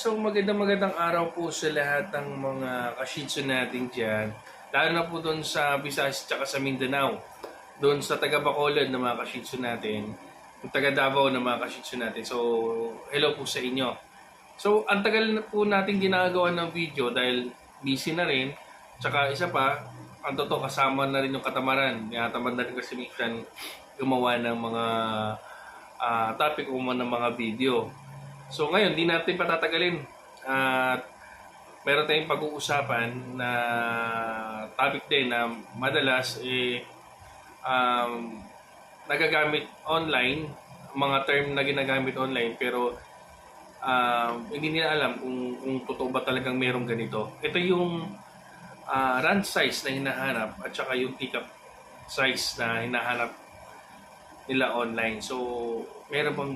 So magandang magandang araw po sa lahat ng mga kashitsu natin dyan. Lalo na po doon sa Visayas at sa Mindanao. Doon sa taga Bacolod na mga kashitsu natin. Yung taga Davao na mga kashitsu natin. So, hello po sa inyo. So, ang tagal na po natin ginagawa ng video dahil busy na rin. Tsaka isa pa, ang totoo kasama na rin yung katamaran. Tinatamad na rin kasi minsan gumawa ng mga ah, topic o ng mga video. So ngayon, di natin patatagalin. At meron tayong pag-uusapan na topic din na madalas eh, um, nagagamit online, mga term na ginagamit online pero um, hindi nila alam kung, kung totoo ba talagang merong ganito. Ito yung ah, run size na hinahanap at saka yung pickup size na hinahanap nila online. So, meron bang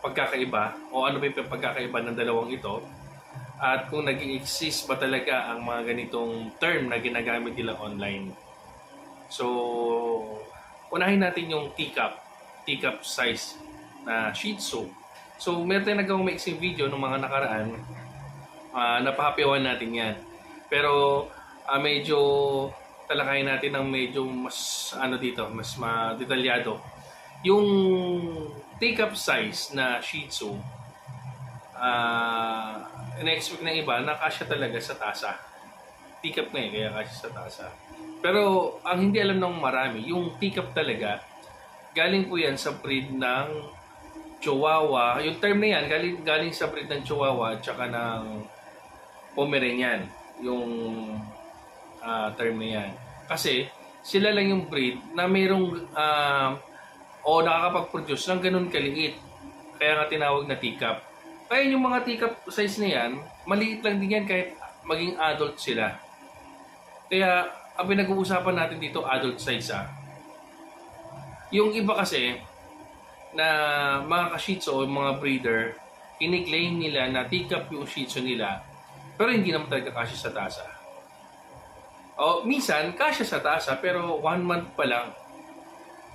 pagkakaiba o ano ba yung pagkakaiba ng dalawang ito at kung nag exist ba talaga ang mga ganitong term na ginagamit nila online. So, unahin natin yung teacup, teacup size na Shih Tzu. So, meron tayong nagawang mixing video ng mga nakaraan. Uh, napahapiwan natin yan. Pero, ah, medyo talakayin natin ng medyo mas ano dito, mas ma-detalyado. Yung take-up size na Shih Tzu, ah in-expect ng iba na kasya talaga sa tasa. Take-up na eh, kaya kasya sa tasa. Pero ang hindi alam ng marami, yung take-up talaga, galing po yan sa breed ng Chihuahua. Yung term na yan, galing, galing sa breed ng Chihuahua at saka ng Pomeranian. Yung ah, term na yan. Kasi sila lang yung breed na mayroong ah, o nakakapag-produce ng ganun kaliit. Kaya nga tinawag na teacup. Kaya yung mga teacup size na yan, maliit lang din yan kahit maging adult sila. Kaya ang pinag-uusapan natin dito, adult size ah. Yung iba kasi, na mga ka-shih o mga breeder, kiniklaim nila na teacup yung shih nila, pero hindi naman talaga kasya sa tasa. O, minsan, kasya sa tasa, pero one month pa lang,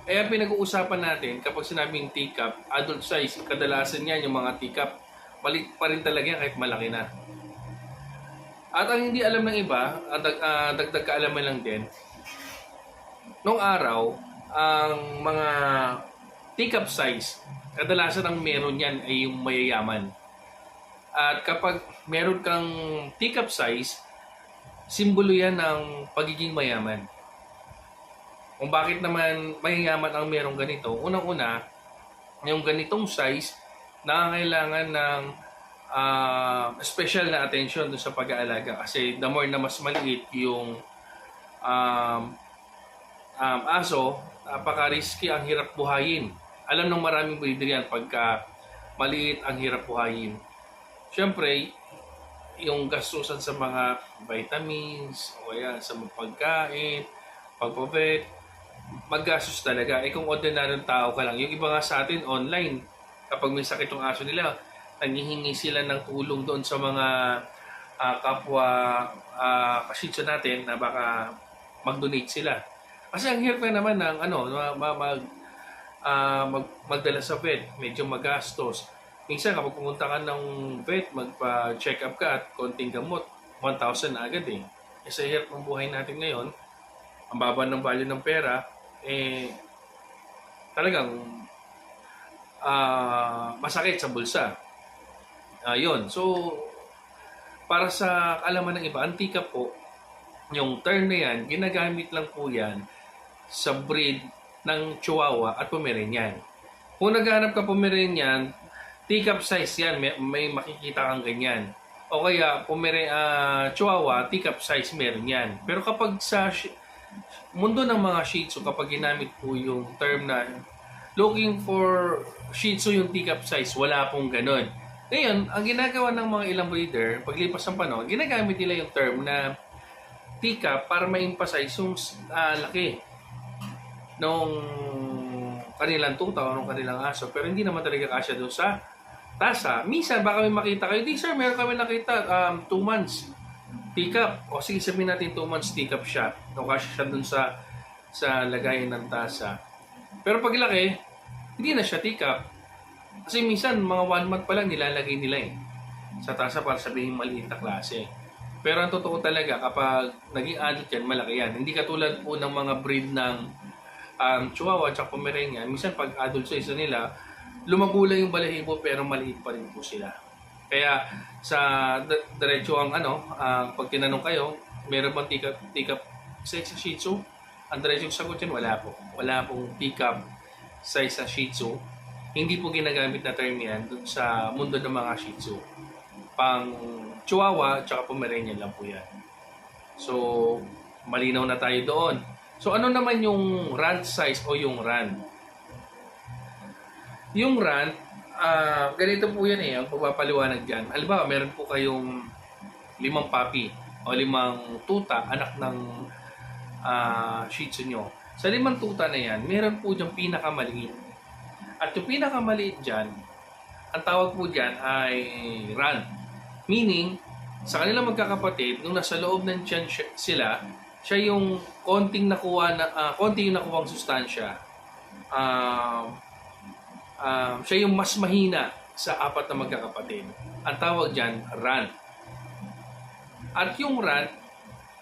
kaya pinag-uusapan natin kapag sinabing teacup, adult size, kadalasan yan yung mga teacup, maliit pa rin talaga yan kahit malaki na. At ang hindi alam ng iba, ang dag, ah, dagdag kaalaman lang din, nung araw, ang mga teacup size, kadalasan ang meron yan ay yung mayayaman. At kapag meron kang teacup size, simbolo yan ng pagiging mayaman. Kung bakit naman mayayaman ang merong ganito, unang-una, yung ganitong size, nangangailangan ng ah, special na attention sa pag-aalaga. Kasi the more na mas maliit yung um, um, aso, napaka-risky ang hirap buhayin. Alam ng maraming breeder yan pagka maliit ang hirap buhayin. Siyempre, yung gastusan sa mga vitamins, o kaya sa mga pagkain, pagpavet, maggastos talaga. Eh kung ordinaryong tao ka lang, yung iba nga sa atin online, kapag may sakit yung aso nila, nanghihingi sila ng tulong doon sa mga ah, kapwa uh, kasitso natin na baka mag-donate sila. Kasi ang hirap na naman ng ano, ma- ma- mag, ah, mag, magdala sa vet, medyo magastos. Minsan kapag pumunta ka ng vet, magpa-check up ka at konting gamot, 1,000 na agad eh. Kasi hirap ng buhay natin ngayon, ang baba ng value ng pera, eh, talagang ah, masakit sa bulsa. Ayun. So, para sa kaalaman ng iba, antika po, yung term na yan, ginagamit lang po yan sa breed ng Chihuahua at Pomeranian. Kung naghanap ka Pomeranian, teacup size yan, may, may makikita kang ganyan. O kaya, Pomere, ah, Chihuahua, teacup size meron yan. Pero kapag sa mundo ng mga Shih Tzu, kapag ginamit po yung term na looking for Shih Tzu yung teacup size, wala pong ganun. Ngayon, ang ginagawa ng mga ilang breeder, paglipas ng panahon, ginagamit nila yung term na teacup para ma-emphasize yung ah, laki nung kanilang tuta o nung kanilang aso. Pero hindi naman talaga kasya doon sa tasa. Minsan, baka may makita kayo, di sir, meron kami nakita, um, two months teacup. O sige, sabihin natin two months teacup siya. O kasya siya doon sa, sa lagayan ng tasa. Pero pag laki, hindi na siya teacup. Kasi minsan, mga one month pa lang nilalagay nila eh. sa tasa para sabihin maliit na klase. Pero ang totoo talaga, kapag naging adult yan, malaki yan. Hindi katulad po ng mga breed ng um, Chihuahua at Pomeranian. Minsan pag adult sa nila, lumagula yung balahibo pero maliit pa rin po sila. Kaya sa diretso ang ano, ah, pag tinanong kayo, meron bang tikap, tikap size sa Shih Tzu? Ang diretso sagot yan, wala po. Wala pong tikap size sa Shih Tzu. Hindi po ginagamit na term yan sa mundo ng mga Shih Tzu. Pang Chihuahua at Pomeranian lang po yan. So, malinaw na tayo doon. So, ano naman yung rant size o yung rant? Yung rant, ah ganito po yan eh, ang pagpapaliwanag dyan. Halimbawa, meron po kayong limang papi o limang tuta, anak ng ah Shih Tzu nyo. Sa limang tuta na yan, meron po dyan pinakamaliit. At yung pinakamaliit dyan, ang tawag po dyan ay rant. Meaning, sa kanilang magkakapatid, nung nasa loob ng tiyan sila, siya yung konting nakuha na ah, konting yung nakuhang sustansya. Ah, ah, siya yung mas mahina sa apat na magkakapatid. Ang tawag diyan rant. At yung rant,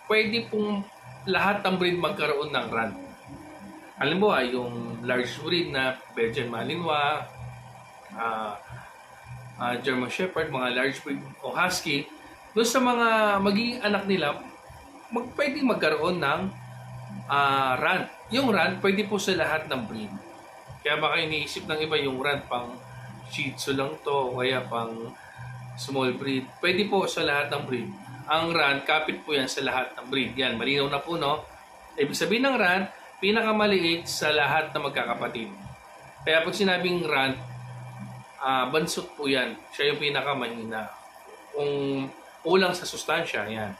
pwede pong lahat ng breed magkaroon ng rant. Alam mo ah, yung large breed na Belgian Malinois, ah, ah, German Shepherd, mga large breed o Husky, doon sa mga magiging anak nila, mag, pwedeng magkaroon ng ah, rant. Yung rant, pwede po sa lahat ng breed. Kaya baka iniisip ng iba yung rant pang Shih Tzu lang to, kaya pang small breed. Pwede po sa lahat ng breed. Ang rant, kapit po yan sa lahat ng breed. Yan, malinaw na po, no? Ibig sabihin ng rant, pinakamaliit sa lahat na magkakapatid. Kaya pag sinabing rant, ah bansot po yan. Siya yung pinakamahina. Kung kulang sa sustansya, yan.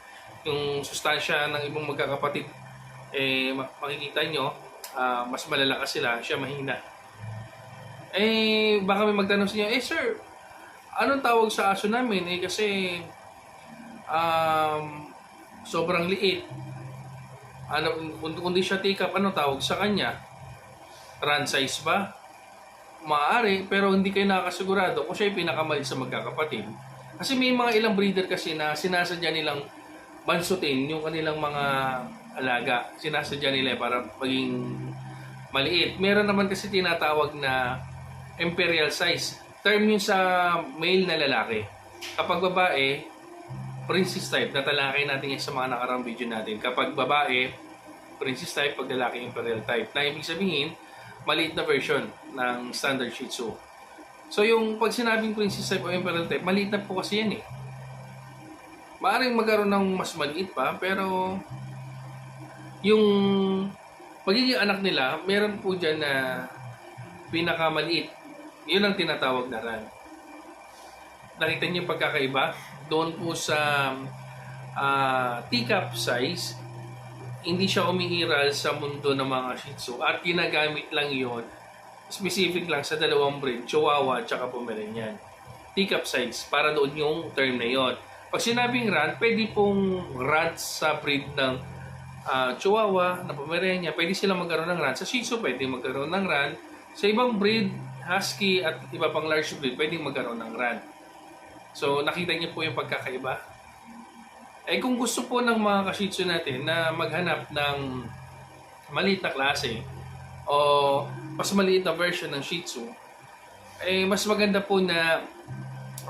Yung sustansya ng ibang magkakapatid, eh, ma- makikita nyo, ah, mas malalakas sila, siya mahina. Eh, baka may magtanong sa inyo, eh sir, anong tawag sa aso namin? Eh, kasi um, sobrang liit. Ano, kung, kung di siya take anong tawag sa kanya? Run size ba? Maaari, pero hindi kayo nakakasigurado kung siya yung pinakamali sa magkakapatid. Kasi may mga ilang breeder kasi na sinasadya nilang bansutin yung kanilang mga alaga. Sinasadya nila para maging maliit. Meron naman kasi tinatawag na imperial size. Term yun sa male na lalaki. Kapag babae, princess type. Natalakay natin yan sa mga nakarang video natin. Kapag babae, princess type. Pag lalaki, imperial type. Na ibig sabihin, maliit na version ng standard Shih Tzu. So yung pag sinabing princess type o imperial type, maliit na po kasi yan eh. Maaring magkaroon ng mas maliit pa, pero yung pagiging anak nila, meron po dyan na pinakamaliit. Yun ang tinatawag na run. Nakita niyo yung pagkakaiba? Doon po sa ah, teacup size, hindi siya umiiral sa mundo ng mga Shih Tzu at ginagamit lang yon specific lang sa dalawang breed, Chihuahua at Pomeranian. Teacup size, para doon yung term na yon. Pag sinabing rant, pwede pong rant sa breed ng ah, Chihuahua, na Pomeranian, pwede silang magkaroon ng rant. Sa Shih Tzu, pwede magkaroon ng rant. Sa ibang breed, Husky at iba pang large breed, pwede magkaroon ng rant. So, nakita niyo po yung pagkakaiba? Eh kung gusto po ng mga kashitsu natin na maghanap ng maliit na klase o mas maliit na version ng Shih Tzu, eh mas maganda po na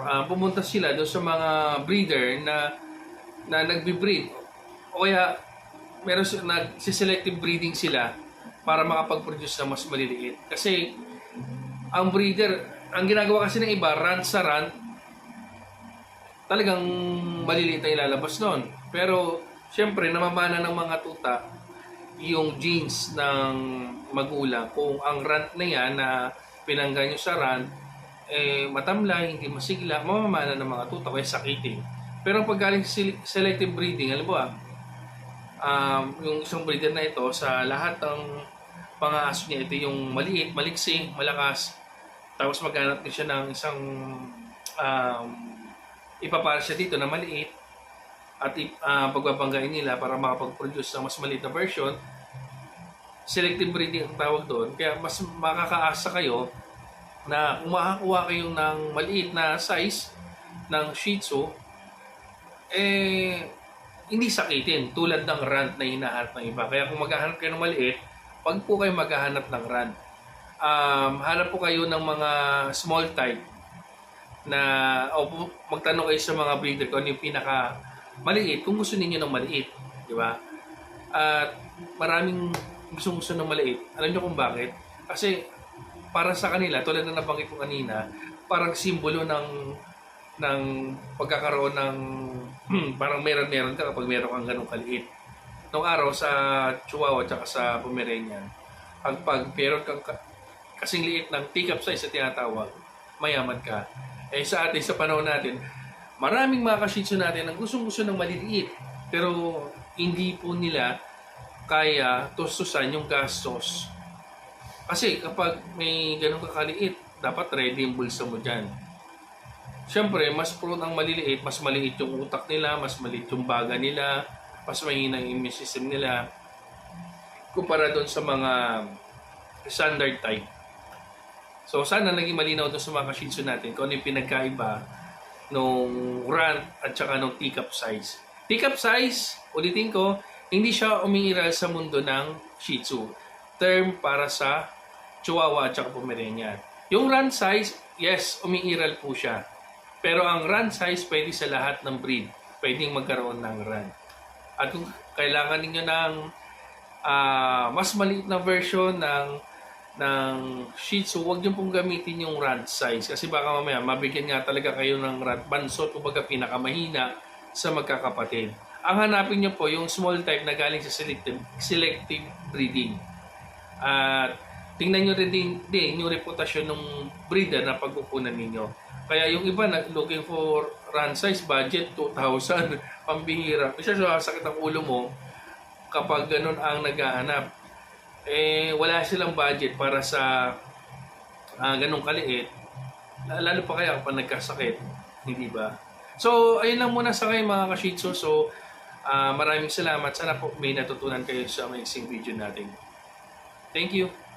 ah, pumunta sila doon sa mga breeder na na nagbi-breed o kaya meron nagsi-selective breeding sila para makapag-produce ng mas maliliit. Kasi ang breeder, ang ginagawa kasi ng iba, rant sa rant, talagang maliliit na ilalabas doon. Pero, siyempre, namamana ng mga tuta yung genes ng magulang. Kung ang rant na yan na pinangga nyo sa rant, eh, matamlay, hindi masigla, mamamana ng mga tuta kaya sakitin. Pero pag galing selective breeding, alam mo ah, um, yung isang breeder na ito, sa lahat ng mga aso niya, ito yung maliit, maliksi, malakas. Tapos maghanap din siya ng isang um, ipapara siya dito na maliit at ah, pagbabanggain nila para makapag-produce ng mas maliit na version. Selective breeding ang tawag doon. Kaya mas makakaasa kayo na kung makakuha kayo ng maliit na size ng Shih Tzu, eh, hindi sakitin tulad ng rant na hinahanap ng iba. Kaya kung maghahanap kayo ng maliit, pag po kayo maghahanap ng rant, um, hanap po kayo ng mga small type na o magtanong kayo sa mga breeder kung ano yung pinaka maliit kung gusto ninyo ng maliit, di ba? At maraming gusto gusto ng maliit. Alam niyo kung bakit? Kasi para sa kanila, tulad na nabanggit ko kanina, parang simbolo ng ng pagkakaroon ng parang meron-meron ka kapag meron kang ganong kaliit. Nung araw sa Chihuahua at sa Pomeranian, pag pag meron kang ka- kasing liit ng teacup size sa tinatawag, mayaman ka. Eh sa atin, sa panahon natin, maraming mga ka-shih tzu natin ang gustong-gusto ng maliliit. Pero hindi po nila kaya tustusan yung gastos. Kasi kapag may ganun kakaliit, dapat ready yung bulsa mo dyan. Siyempre, mas prone ang maliliit, mas maliit yung utak nila, mas maliit yung baga nila, mas mahina yung immune system nila kumpara doon sa mga standard type. So sana naging malinaw doon sa mga tzu natin kung ano yung pinagkaiba nung rant at saka nung teacup size. Teacup size, ulitin ko, hindi siya umiiral sa mundo ng Shih Tzu. Term para sa Chihuahua at saka Pomeranian. Yung run size, yes, umiiral po siya. Pero ang run size pwede sa lahat ng breed. Pwedeng magkaroon ng run. At kung kailangan ninyo ng ah, mas maliit na version ng ng Shih Tzu, huwag niyo pong gamitin yung rod size kasi baka mamaya mabigyan nga talaga kayo ng rod bansot kumbaga pinakamahina sa magkakapatid. Ang hanapin niyo po yung small type na galing sa selective, selective breeding. At tingnan niyo rin din, din yung reputasyon ng breeder na pagkukunan ninyo. Kaya yung iba na looking for run size budget 2,000 pambihira. Kasi sakit ang ulo mo kapag ganun ang naghahanap eh wala silang budget para sa ah, ganung kaliit. Lalo pa kaya kapag nagkasakit hindi ba? So ayun lang muna sa kayo mga kashitsu so ah, maraming salamat. Sana po may natutunan kayo sa maiksing video natin. Thank you